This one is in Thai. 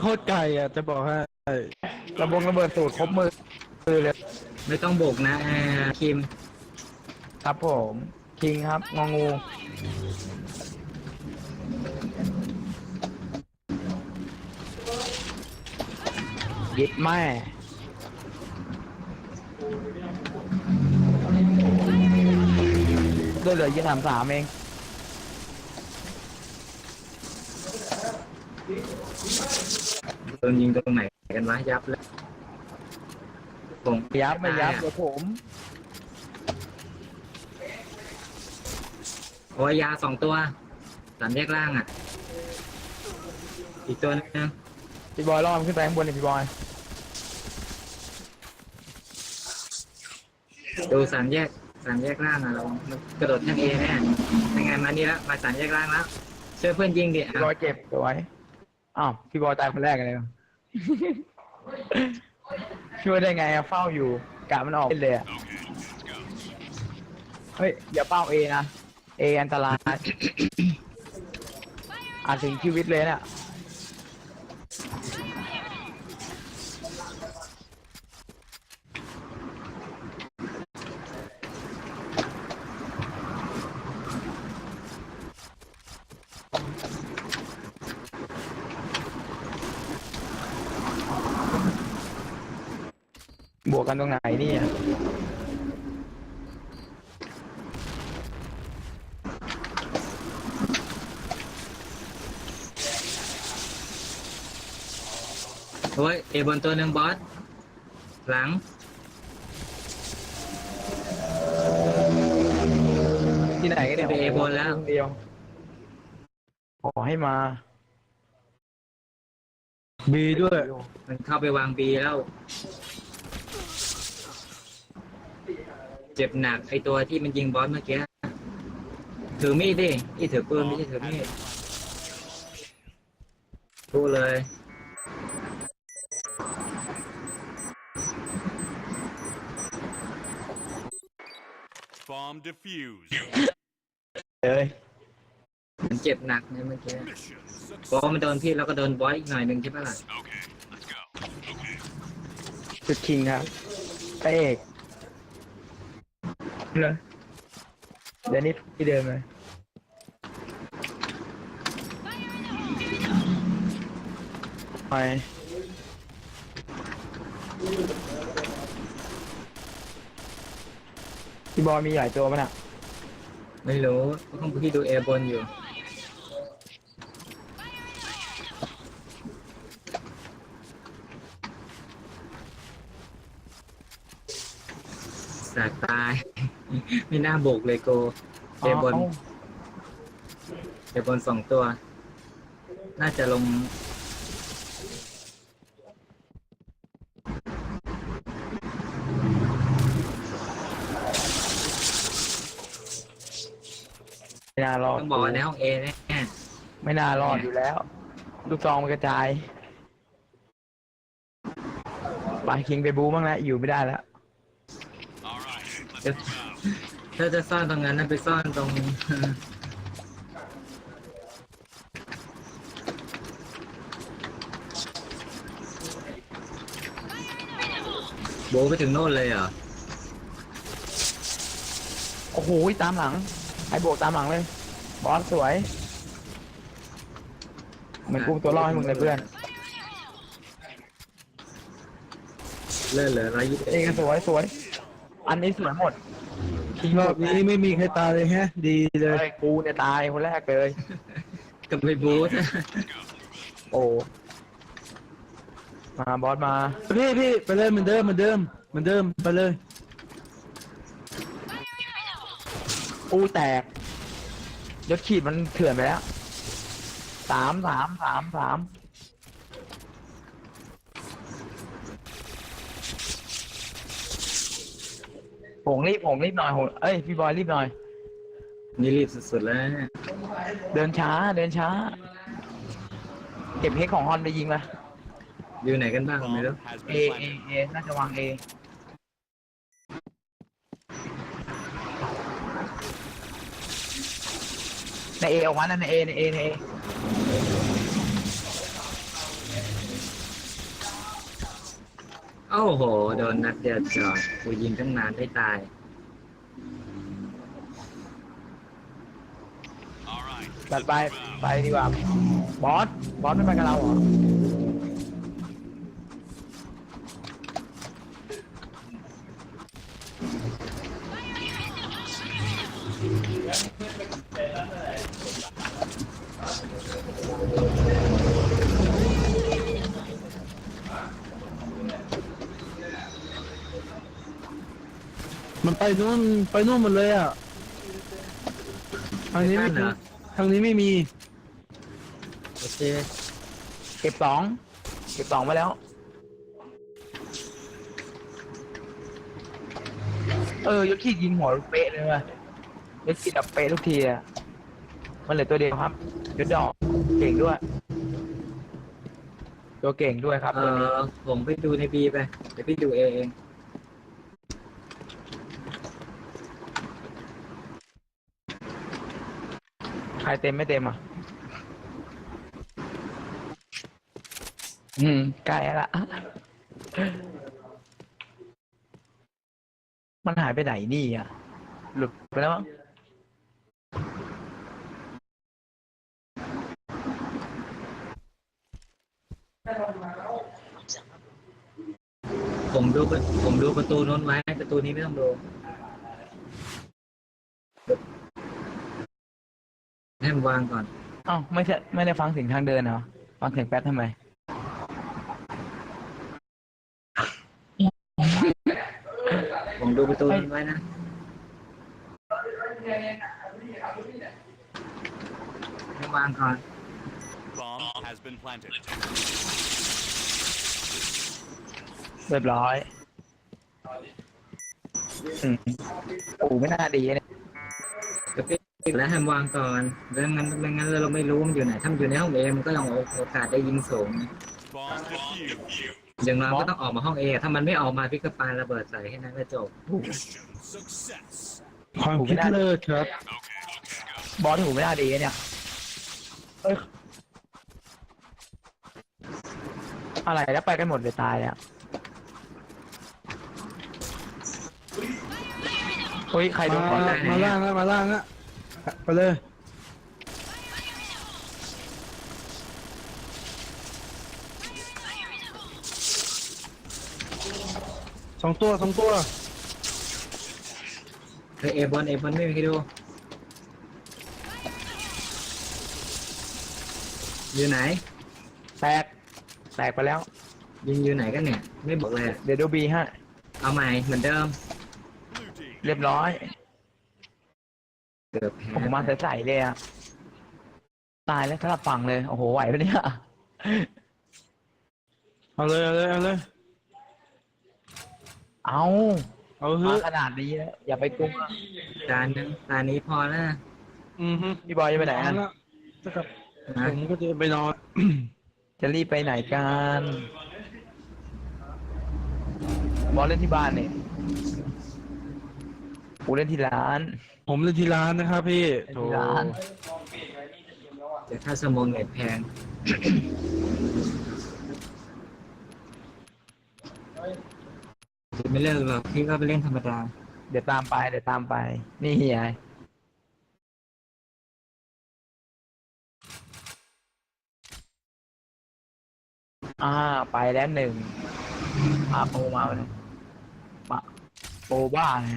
โคตรไก่อะจะบอกให้ระบงระเบิดสูตรครบมือมือเลยไม่ต้องโบกนะอ่าคิมครับผมคิงครับงองูยิดแม่ด้วยเหลือยี่สามสามเองโด นยิงตรงไหนกันวะยับเลยผมยับไม่ยับเดี๋ยวผมโอ้ยยาสองตัวสามแยกล่างอะ อีกตัวนึงพี่บอยล่อมันขึ้นไปข้างบนเลยพี่บอย ดูสามแยกสามแยกล่างอะเรามันกระโดดทางเอแน่ยังไงมานี่แล้วมาสามแยกล่างแล้วช่วยเพื่อนยิงดิพี่บอยเจ็บตัวไว้อ้าวพี่บอยตายคนแรกเลยวะ ช่วยได้ไงอะเฝ้าอยู่กะมันออกเลยอะเฮ้ยอย่าเป้าเอนะเออันตรายอาจถึงชีวิตเลยเนี่ย วกกันตรงไหนเนี่ย โอ้ยเอบนตัวหนึ่งบอส หลัง ที่ไหนกันเนี่ยไปเอบนแล้ว เดียว ขอให้มา บีด้วย มันเข้าไปวางบีแล้ว เจ็บหนักไอตัวที่มันยิงบอสเมื่อกี้ถือมีดดิที่ถือปืนไม่ใช่ถือมีดพูดเลย Bomb defused. เอ้ยมันเจ็บหนักเนี่ยเมื่อกี้ Mission เพราะว่ามันโดนพี่แล้วก็โดนบอสอีกหน่อยหนึ่งใช่ปะล่ะ Okay, let's go. จุดคิงครับพระเอก เลยเดี๋ยวนี้ที่เดิมเลยไปพี่บอยมีหลายตัวมั้ยน่ะ ไม่รู้ก็ต้องพี่ดูเอบนอยู่ สากตาย ไม่น่าโบกเลยโกเอบนเอบนสองตัว น่าจะลง ไม่น่ารอดต้องบอกว่าในห้องเอแน่ไม่น่ารอดอยู่แล้ว ลูกซองมันกระจาย ไปคิงไปบูบ้างแล้วอยู่ไม่ได้แล้ว All right, ๆ let's ถ้าจะซ่อนตรงนั้นนะไปซ่อนตรงโบไปถึงโน่นเลยเหรอโอ้โหตามหลัง ไอ้โบกตามหลังเลย บอสสวย เหมือนกูตัวล่อให้มึงเลยเพื่อนเลื่อนเหลือร้อยยี่สิบเองสวยสวย อันนี้สวยหมดทิ้งรรออบบนี้ไม่มีใครตายเลยแฮะ ดีเลยเลยกูเนี่ยตายคนแรกเลย กับไปบูธ โอ้มาบอสมา พี่พี่ไปเลยเหมือนเดิมเหมือนเดิมเหมือนเดิมไปเลย อู้แตกยศขีดมันเถื่อนไปแล้วสามสามสามสาม ผงรีบผงรีบหน่อยโหเอ้ยพี่บอยรีบหน่อย นี่รีบสุดๆแล้วเนี่ยเดินช้า เดินช้า เก็บเฮกของฮอนไปยิงมาอยู่ไหนกันบ้างไม่รู้ Bomb has เอ been เอ planted. เอน่าจะวางเอในเอออกมานั่นในเอในเอในเอ อ้โห โดนนัดเดียวจอดกูยิงตั้งนานได้ตาย ตัดไป ไปดีกว่า บอส บอสไม่ไปกับเราเหรอมันไป นู่นไปนู่นหมดเลยอะทางนี้ไม่ไปบ้านเหรมีอทางนี้ไม่มีโอเคเก็บสองเก็บสองไปแล้ว เออยศขีดยิงหัวเป๊ะเลยว่ะยศขีดแบบเป๊ะทุกทีอะมันเหลือตัวเดียวครับยศดอกเก่งด้วย ตัวเก่งด้วยครับเอตัวนี้อผมไปดูในบีไป เดี๋ยวพี่ดูเอง ใครเต็มไม่เต็มอะ อืมใกล้ละ มันหายไปไหนนี่อะ หลุดไปแล้วมั้งผมดูประผมดูประตูโน้นไว้ ประตูนี้ไม่ต้องดู ให้มันวางก่อนเอ้าไม่ใช่ไม่ได้ฟังเสียงทางเดินเหรอฟังเสียงแป๊ดทำไม ผมดูประตูนี้ไว้นะให้วางก่อน Bomb has been planted. เรียบร้อยอืมโอ้ไม่น่าดีเนี่ยเดี๋ยวพี่ แล้วให้มันวางก่อนแล้วงั้นไม่งั้นเราไม่รู้มันอยู่ไหนถ้ามันอยู่ในห้องเอมันก็ต้องโอกาสได้ยิงสูง Bomb defused. อย่างเราก็ต้องออกมาห้องเอถ้ามันไม่ออกมาพี่ก็ปาระเบิดใส่แค่นั้นก็จบ Mission success. ความคิดเลิศครับ บอสหูไม่น่าดีเนี่ยเอ้ยอะไรแล้วไปกันหมดเลยตายแล้วเฮ้ยใครโดนมาก่อนได้มาล่างแล้วมาล่างแล้ว ไปเลย สองตัวสองตัว เฮ้ยเอบอลเอบอลไม่มีใครดูอยู่ไหน แตก แตกไปแล้ว ยิงอยู่ไหนกันเนี่ย ไม่บอกเลยอะเดี๋ยวดูบีฮะ เอาใหม่เหมือนเดิม Blue team. เรียบร้อย เกือบแพ้ผมมาใส่ๆเลยอะตายแล้วสลับฝั่งเลย โอ้โห ไหวปะเนี่ย เอาเลยเอาเลยเอาเลยเอาเอาฮึมาขนาดนี้แล้วอย่าไปกลัวจานนึงตานี้พอแล้วนะอือฮึพี่บอยจะไปไหนเอาอะละจะกลับนะผมก็จะไปนอน จะรีบไปไหนกัน บอสเล่นที่บ้านเนี่ย กูเล่นที่ร้าน ผมเล่นที่ร้านนะครับพี่เล่นโถที่ร้านเดี๋ยวถ้าสมองเน็ตแพง จะไม่เลิกหรอกพี่ก็ไปเล่นธรรมดา เดี๋ยวตามไปเดี๋ยวตามไป นี่ไงอ่าไปแล้วหนึ่งพาโปรมาเลยปะโปรบ้าไง